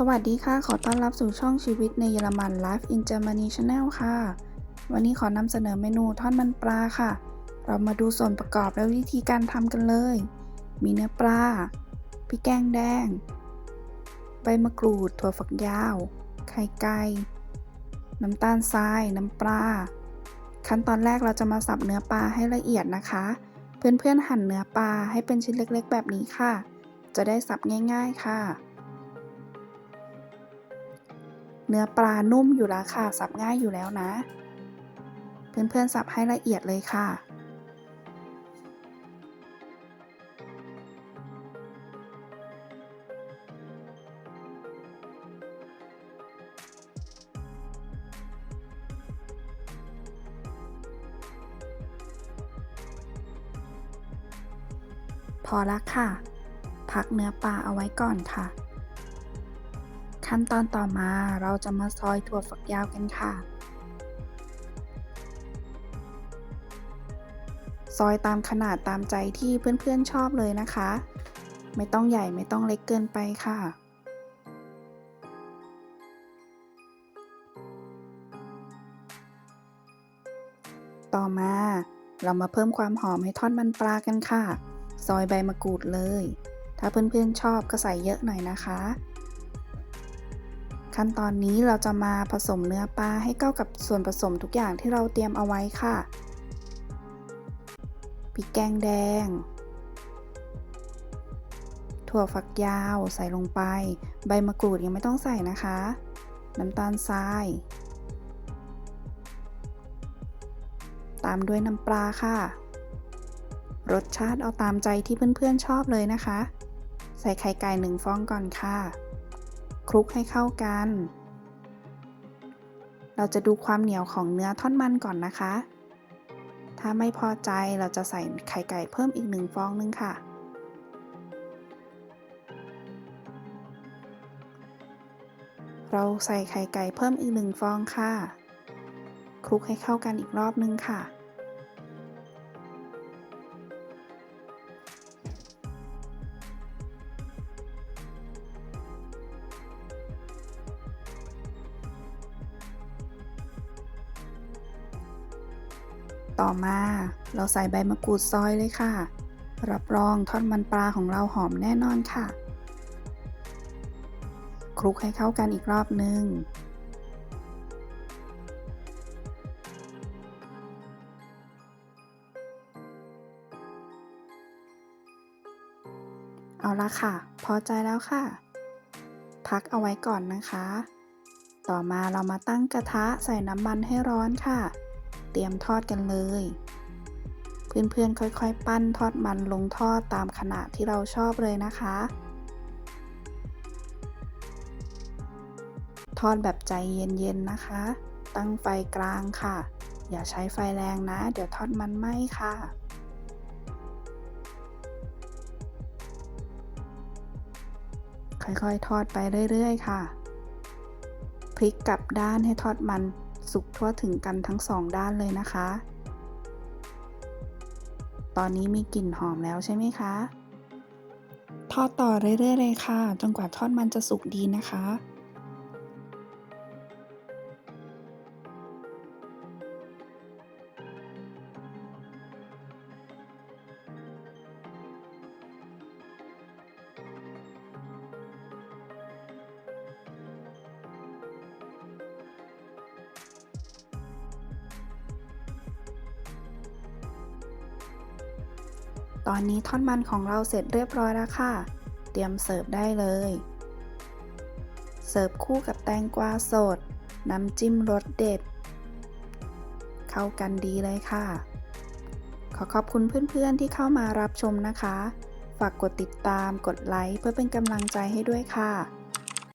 สวัสดีค่ะ ขอต้อนรับสู่ช่องชีวิตในเยอรมัน Life in Germany Channel ค่ะ วันนี้ขอนำเสนอเมนูทอดมันปลาค่ะ เรามาดูส่วนประกอบและวิธีการทำกันเลย มีเนื้อปลา พริกแกงแดง ใบมะกรูด ถั่วฝักยาว ไข่ไก่ น้ำตาลทราย น้ำปลา ขั้นตอนแรกเราจะมาสับเนื้อปลาให้ละเอียดนะคะ เพื่อนๆหั่นเนื้อปลาให้เป็นชิ้นเล็กๆ แบบนี้ค่ะ จะได้สับง่าย ๆ ค่ะ เนื้อปลานุ่มอยู่แล้วค่ะ สับง่ายอยู่แล้วนะ เพื่อนๆสับให้ละเอียดเลยค่ะ พอละค่ะ พักเนื้อปลาเอาไว้ก่อนค่ะ ขั้นตอนต่อมาเราจะมาซอยถั่วฝักยาวกันค่ะ ซอยตามขนาดตามใจที่เพื่อนๆชอบเลยนะคะ ไม่ต้องใหญ่ไม่ต้องเล็กเกินไปค่ะต่อมาเรามาเพิ่มความหอมให้ทอดมันปลากันค่ะ ซอยใบมะกรูดเลย ถ้าเพื่อนๆชอบก็ใส่เยอะหน่อยนะคะ ขั้นตอนนี้เราจะมาผสมเนื้อปลาให้เข้ากับส่วนผสมทุกอย่างที่เราเตรียมเอาไว้ค่ะพริกแกงแดง ถั่วฝักยาวใส่ลงไป ใบมะกรูดยังไม่ต้องใส่นะคะ น้ำตาลทราย ตามด้วยน้ำปลาค่ะ รสชาติเอาตามใจที่เพื่อนๆชอบเลยนะคะ ใส่ไข่ไก่หนึ่งฟองก่อนค่ะ คลุกให้เข้ากัน เราจะดูความเหนียวของเนื้อท่อนมันก่อนนะคะ ถ้าไม่พอใจเราจะใส่ไข่ไก่เพิ่มอีกหนึ่งฟองนึงค่ะ เราใส่ไข่ไก่เพิ่มอีกหนึ่งฟองค่ะ คลุกให้เข้ากันอีกรอบนึงค่ะ ต่อมา เราใส่ใบมะกรูดซอยเลยค่ะ รับรองทอดมันปลาของเราหอมแน่นอนค่ะ คลุกให้เข้ากันอีกรอบนึงเอาละค่ะ พอใจแล้วค่ะ พักเอาไว้ก่อนนะคะ ต่อมาเรามาตั้งกระทะใส่น้ำมันให้ร้อนค่ะ รียมทอดกันเลย เพื่อนๆ ค่อยๆ ปั้นทอดมันลงทอดตามขนาดที่เราชอบเลยนะคะ ทอดแบบใจเย็นๆ นะคะ ตั้งไฟกลางค่ะ อย่าใช้ไฟแรงนะ เดี๋ยวทอดมันไหม้ค่ะค่อยๆ ทอดไปเรื่อย ๆ ค่ะ พลิกกลับด้านให้ทอดมัน สุกทั่วถึงกันทั้งสองด้านเลยนะคะ ตอนนี้มีกลิ่นหอมแล้วใช่ไหมคะ ทอดต่อเรื่อยๆเลยค่ะ จนกว่าทอดมันจะสุกดีนะคะ ตอนนี้ทอดมันของเราเสร็จเรียบร้อยแล้วค่ะ เตรียมเสิร์ฟได้เลย เสิร์ฟคู่กับแตงกวาสด น้ำจิ้มรสเด็ด เข้ากันดีเลยค่ะ ขอขอบคุณเพื่อนๆที่เข้ามารับชมนะคะ ฝากกดติดตาม กดไลค์เพื่อเป็นกำลังใจให้ด้วยค่ะ